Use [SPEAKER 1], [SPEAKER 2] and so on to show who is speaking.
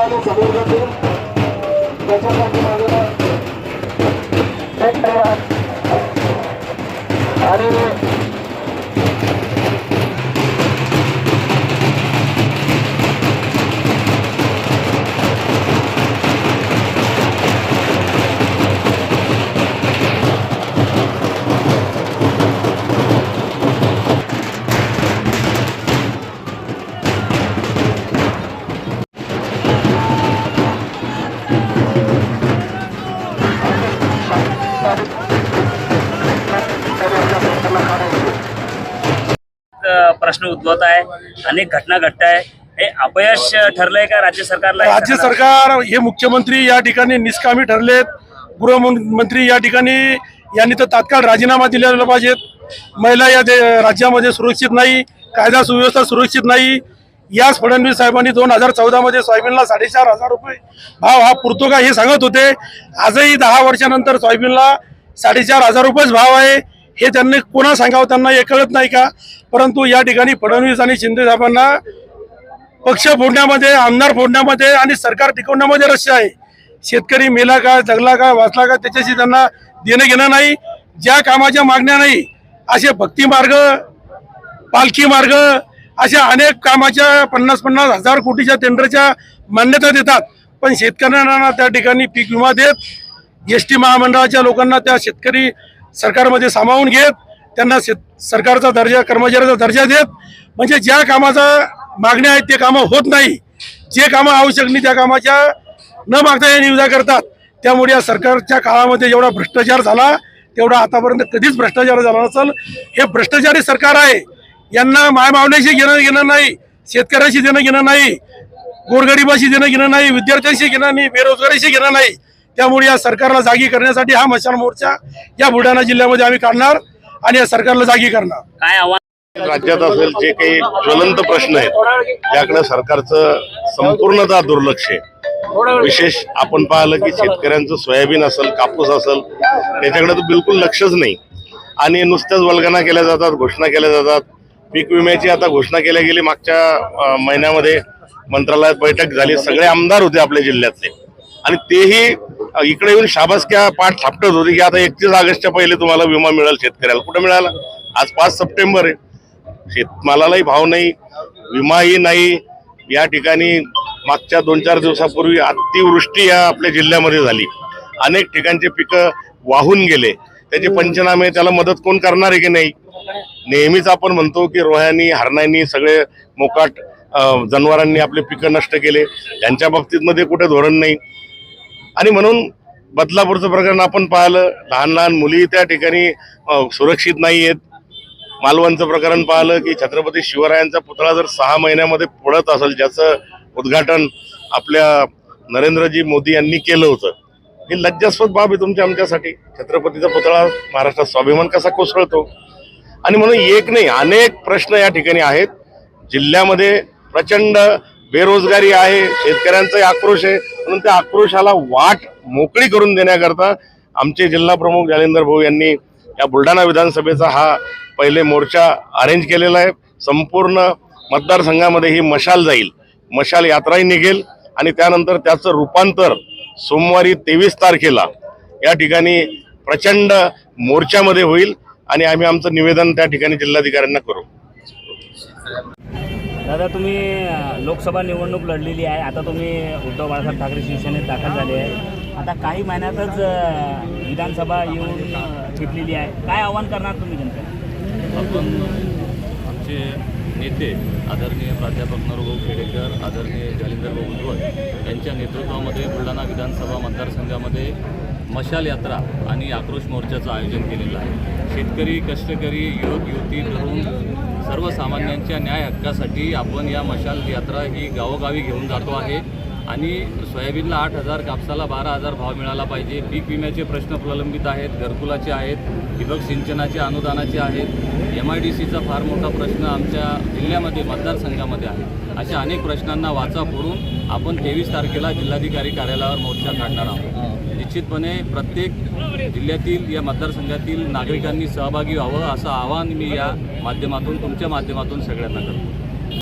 [SPEAKER 1] केले जातील त्याच्यासाठी माझं आणि
[SPEAKER 2] प्रश्न उद्भवत आहे. अनेक घटना घडत आहे. हे अपयश ठरलंय का राज्य सरकारला?
[SPEAKER 3] राज्य सरकार हे मुख्यमंत्री या ठिकाणी निष्कामी ठरलेत. गृहमंत्री या ठिकाणी यांनी तर तात्काळ राजीनामा दिलेला पाहिजेत महिला या राज्यामध्ये सुरक्षित नाही. कायदा सुव्यवस्था सुरक्षित नाही. याच फडणवीस साहेबांनी दोन हजार चौदा मध्ये सोयाबीनला साडेचार हजार रुपये भाव हा पुरतो का हे सांगत होते. आजही दहा वर्षानंतर सोयाबीनला साडेचार हजार रुपयेच भाव आहे. हे त्यांनी कोणा सांगावं त्यांना हे कळत नाही का? परंतु या ठिकाणी फडणवीस आणि शिंदे साहेबांना पक्ष फोडण्यामध्ये आमदार फोडण्यामध्ये आणि सरकार टिकवण्यामध्ये रस आहे. शेतकरी मेला का जगला का वाचला का त्याच्याशी त्यांना देणं घेणं नाही. ज्या कामाच्या मागण्या नाही असे भक्ती मार्ग पालखी मार्ग अशा अनेक कामाच्या पन्नास पन्नास हजार कोटीच्या टेंडरच्या मान्यता देतात. पण शेतकऱ्यांना त्या ठिकाणी पीक विमा देत एस टी महामंडळाच्या लोकांना त्या शेतकरी सरकारमध्ये सामावून घेत त्यांना शेत सरकारचा दर्जा कर्मचाऱ्याचा दर्जा देत म्हणजे ज्या कामाचा मागण्या आहेत ते कामं होत नाही. जे कामं आवश्यक नाही त्या कामाच्या न मागता हे निविदा करतात. त्यामुळे या सरकारच्या काळामध्ये जेवढा भ्रष्टाचार झाला तेवढा आतापर्यंत कधीच भ्रष्टाचार झाला नसेल. हे भ्रष्टाचारी सरकार आहे. यांना मायमावण्याशी घेणं घेणं नाही शेतकऱ्याशी देणं घेणं नाही गोरगरिबाशी देणं घेणं नाही विद्यार्थ्यांशी घेणं नाही बेरोजगारीशी घेणं नाही. त्यामुळे या सरकारला जागी करण्यासाठी हा मशाल मोर्चा या बुलढाणा जिल्ह्यामध्ये आम्ही काढणार आणि या सरकारला जागी करणार.
[SPEAKER 2] काय आव्हान?
[SPEAKER 4] राज्यात असेल जे काही ज्वलंत प्रश्न आहेत त्याकडे सरकारचं संपूर्णतः दुर्लक्ष आहे. विशेष आपण पाहिलं की शेतकऱ्यांचं सोयाबीन असेल कापूस असेल त्याच्याकडे तर बिलकुल लक्षच नाही. आणि नुसत्याच वल्गना केल्या जातात घोषणा केल्या जातात. पीक विम्याची आता घोषणा केल्या गेली मागच्या महिन्यामध्ये. मंत्रालयात बैठक झाली. सगळे आमदार होते आपल्या जिल्ह्यातले. आणि तेही इकडे येऊन शाबासक्या पाठ थापटत होती की आता एकतीस ऑगस्टच्या पहिले तुम्हाला विमा मिळेल शेतकऱ्याला. कुठं मिळाला? आज पाच सप्टेंबर आहे. शेतमालालाही भाव नाही विमाही नाही. या ठिकाणी मागच्या दोन चार दिवसापूर्वी अतिवृष्टी या आपल्या जिल्ह्यामध्ये झाली. अनेक ठिकाणचे पिकं वाहून गेले. त्याचे पंचनामे त्याला मदत कोण करणार आहे की नाही? नेहमीच आपण म्हणतो की रोह्यांनी हरणांनी सगळे मोकाट जनावरांनी आपले पिकं नष्ट केले. त्यांच्या बाबतीतमध्ये कुठे धोरण नाही. आणि म्हणून बदलापूरचं प्रकरण आपण पाहिलं. लहान लहान मुली त्या ठिकाणी सुरक्षित नाही आहेत. मालवणचं प्रकरण पाहिलं की छत्रपती शिवरायांचा पुतळा जर सहा महिन्यामध्ये पडत असेल ज्याचं उद्घाटन आपल्या नरेंद्रजी मोदी यांनी केलं होतं ही लज्जास्पद बाब आहे तुमच्या आमच्यासाठी. छत्रपतीचा पुतळा महाराष्ट्रात स्वाभिमान कसा कोसळतो? आणि म्हणून एक नाही अनेक प्रश्न या ठिकाणी आहेत. जिल्ह्यामध्ये प्रचंड बेरोजगारी आहे शेतकऱ्यांचाही आक्रोश आहे. म्हणून त्या आक्रोशाला वाट मोकळी करून देण्याकरता आमचे जिल्हा प्रमुख जालिंदर भाऊ यांनी या बुलढाणा विधानसभेचा हा पहिले मोर्चा अरेंज केलेला आहे. संपूर्ण मतदारसंघामध्ये ही मशाल जाईल. मशाल यात्राही निघेल आणि त्यानंतर त्याचं रूपांतर सोमवारी तेवीस तारखेला या ठिकाणी प्रचंड मोर्चामध्ये होईल आणि आम्ही आमचं निवेदन त्या ठिकाणी जिल्हाधिकाऱ्यांना करू.
[SPEAKER 2] दादा तुम्ही लोकसभा निवडणूक लढलेली आहे. आता तुम्ही उद्धव बाळासाहेब ठाकरे शिवसेनेत दाखल झाले आहे. आता काही महिन्यातच विधानसभा येऊन घेतलेली आहे. काय आव्हान करणार तुम्ही जनतेला?
[SPEAKER 5] आपण आमचे नेते आदरणीय प्राध्यापक नरभाऊ खेडेकर आदरणीय जालिंदरभाऊ उज्ज्वल यांच्या नेतृत्वामध्ये बुलढाणा विधानसभा मतदारसंघामध्ये मशाल यात्रा आणि आक्रोश मोर्चाचं आयोजन केलेलं आहे. शेतकरी कष्टकरी युवक युवती तरुण सर्वसामान्यांच्या न्याय हक्कासाठी आपण या मशाल यात्रा ही गावोगावी घेऊन जातो आहे. आणि सोयाबीनला आठ हजार कापसाला बारा हजार भाव मिळाला पाहिजे. पीक विम्याचे प्रश्न प्रलंबित आहेत घरकुलाचे आहेत ठिबक सिंचनाचे अनुदानाचे आहेत. एम आय डी सीचा फार मोठा प्रश्न आमच्या जिल्ह्यामध्ये मतदारसंघामध्ये आहे. अशा अनेक प्रश्नांना वाचा फोडून आपण तेवीस तारखेला जिल्हाधिकारी कार्यालयावर मोर्चा काढणार आहोत. निश्चितपणे प्रत्येक जिल्ह्यातील या मतदारसंघातील नागरिकांनी सहभागी व्हावं असं आवाहन मी या माध्यमातून तुमच्या माध्यमातून सगळ्यांना करतो.